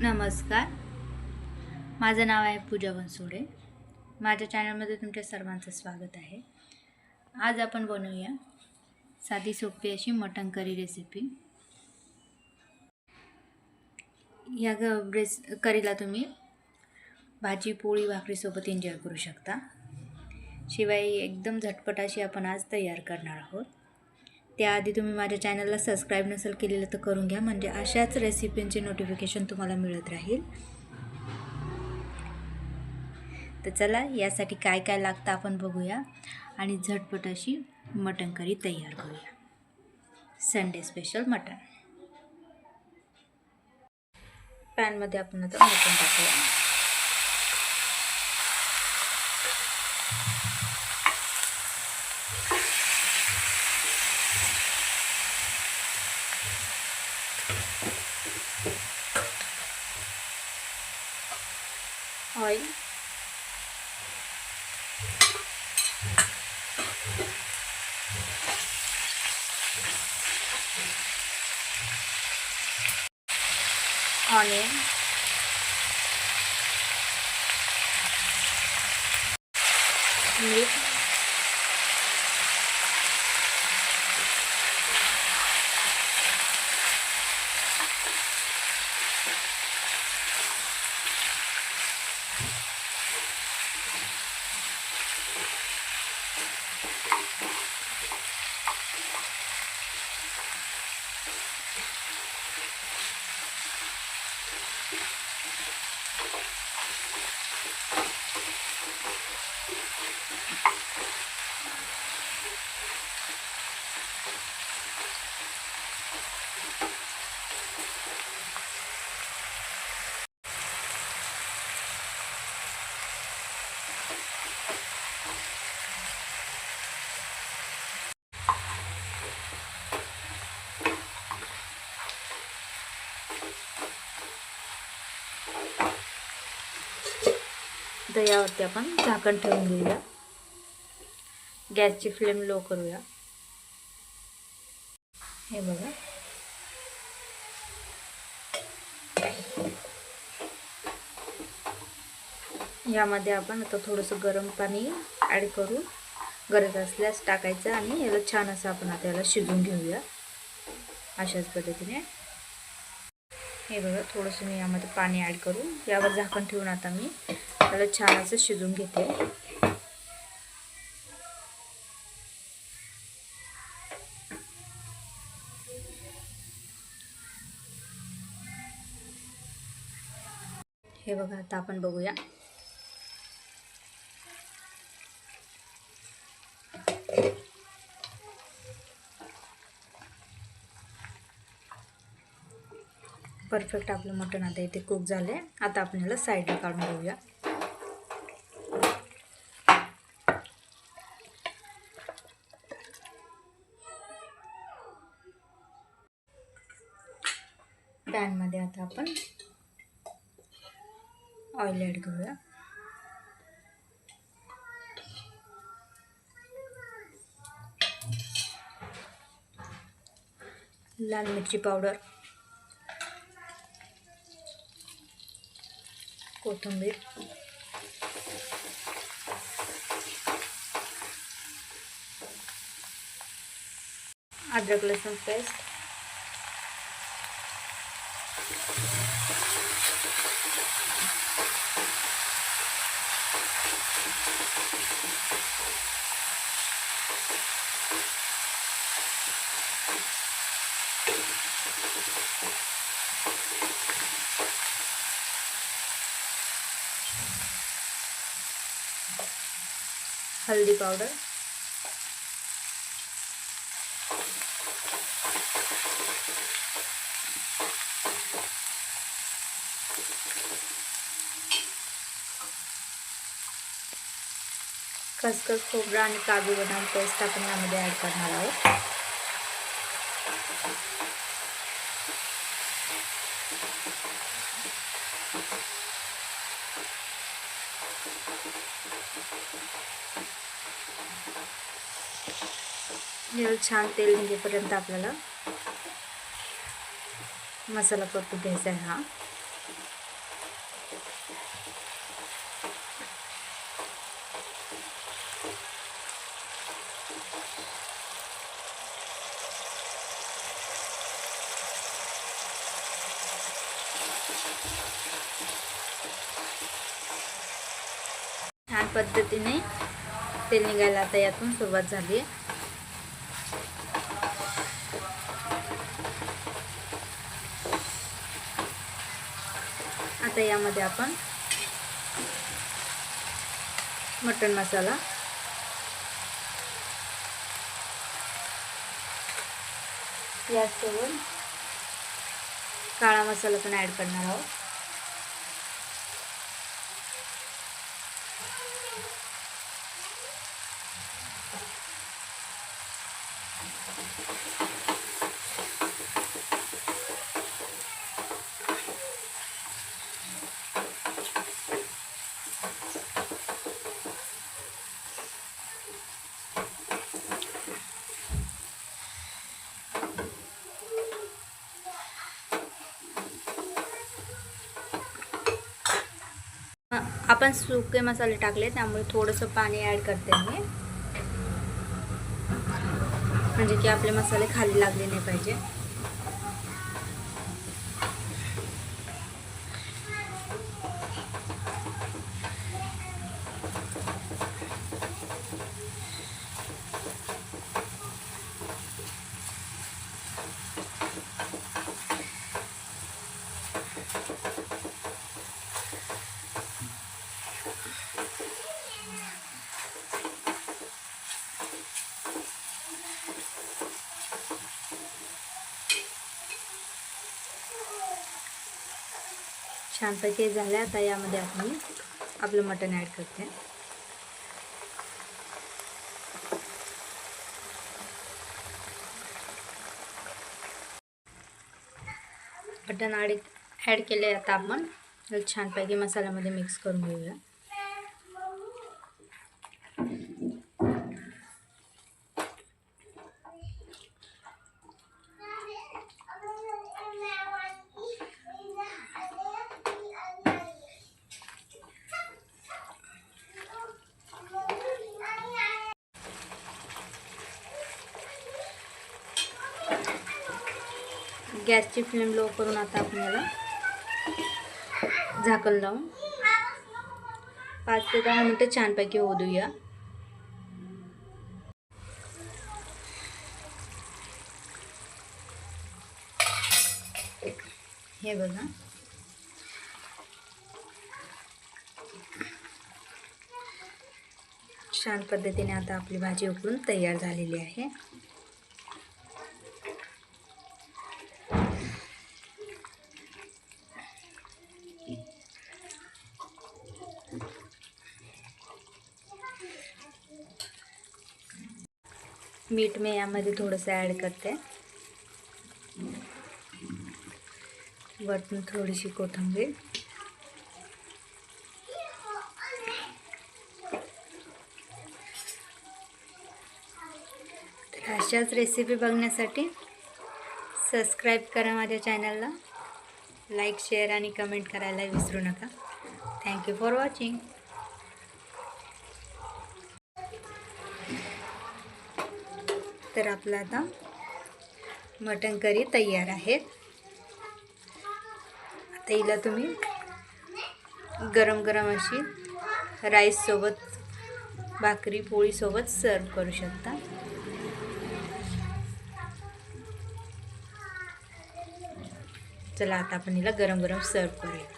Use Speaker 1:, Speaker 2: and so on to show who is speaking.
Speaker 1: नमस्कार. माझं नाव आहे पूजा बनसोडे. माझ्या चॅनलमध्ये तुमच्या सर्वांचं स्वागत आहे. आज आपण बनवूया साधी सोपी अशी मटण करी रेसिपी या ग रेस करीला तुम्ही भाजी पोळी भाकरीसोबत एन्जॉय करू शकता. शिवाय एकदम झटपट अशी आपण आज तयार करणार आहोत. त्याआधी तुम्ही माझ्या चॅनलला सबस्क्राईब नसेल केलेलं तर करून घ्या. म्हणजे अशाच रेसिपींचे नोटिफिकेशन तुम्हाला मिळत राहील. तर चला यासाठी काय काय लागतं आपण बघूया. आणि झटपट अशी मटण करी तयार करूया. Sunday special mutton. पॅनमध्ये आपण आता मटण टाकूया. ऑइल ऑनियन मीठ Thank you. तर यावरती आपण झाकण ठेवून घेऊया. गॅसची फ्लेम लो करूया. हे बघा. यामध्ये आपण आता थोडंसं गरम पाणी ॲड करू गरज असल्यास टाकायचं आणि याला छान असं आपण आता याला शिजून घेऊया. अशाच पद्धतीने. हे बघा थोडंसं मी यामध्ये पाणी ॲड करू यावर झाकण ठेवून आता मी त्याला छान असं शिजवून घेते. हे बघा आता आपण बघूया. परफेक्ट आपलं मटण आता इथे कुक झालं आहे आता आपल्याला साईडला काढून घेऊया. पॅनमध्ये आता आपण ऑइल ॲड करूया. लाल मिरची पावडर. कोथिंबीर अद्रक लसूण पेस्ट हल्दी पाउडर। खसखस खोबरा आणि काजू बदाम पेस्ट आपण यामध्ये ॲड करणार आहोत. छान तेल निघेपर्यंत आपल्याला मसाला परतून घ्यायचा आहे हा. छान पद्धतीने तेल निघायला आता यातून सुरुवात झाली आहे. आता यामध्ये आपण मटण मसाला यासोबत काळा मसाला पण ॲड करणार आहोत. आपण सुके मसाले टाकले त्यामुळे थोडंसं पाणी ॲड करते मी. म्हणजे की आपले मसाले खाली लागले नाही पाहिजे. छानपैकी झाल्या. आता यामध्ये आपण आपलं मटण ॲड करते. मटण ॲड ॲड केले आता आपण. छानपैकी मसाल्यामध्ये मिक्स करून घेऊया. गॅसची फ्लेम लो करून आता आपण याला झाकण लावून पाच ते दहा मिनटं छानपैकी होऊ देऊया हे बघा. छान पद्धतीने आता आपली भाजी उकळून तयार झालेली आहे. मीठ मी यामध्ये थोडंसं ॲड करते. वरतून थोडीशी कोथिंबीर. तर अशाच रेसिपी बघण्यासाठी सबस्क्राईब करा माझ्या चॅनलला लाईक शेअर आणि कमेंट करायला विसरू नका. थँक्यू फॉर वॉचिंग तर आपलं आता मटण करी तयार आहेत. आता हिला तुम्ही गरम गरम अशी राईससोबत भाकरी पोळीसोबत सर्व करू शकता. चला आता आपण हिला गरम गरम सर्व करूया.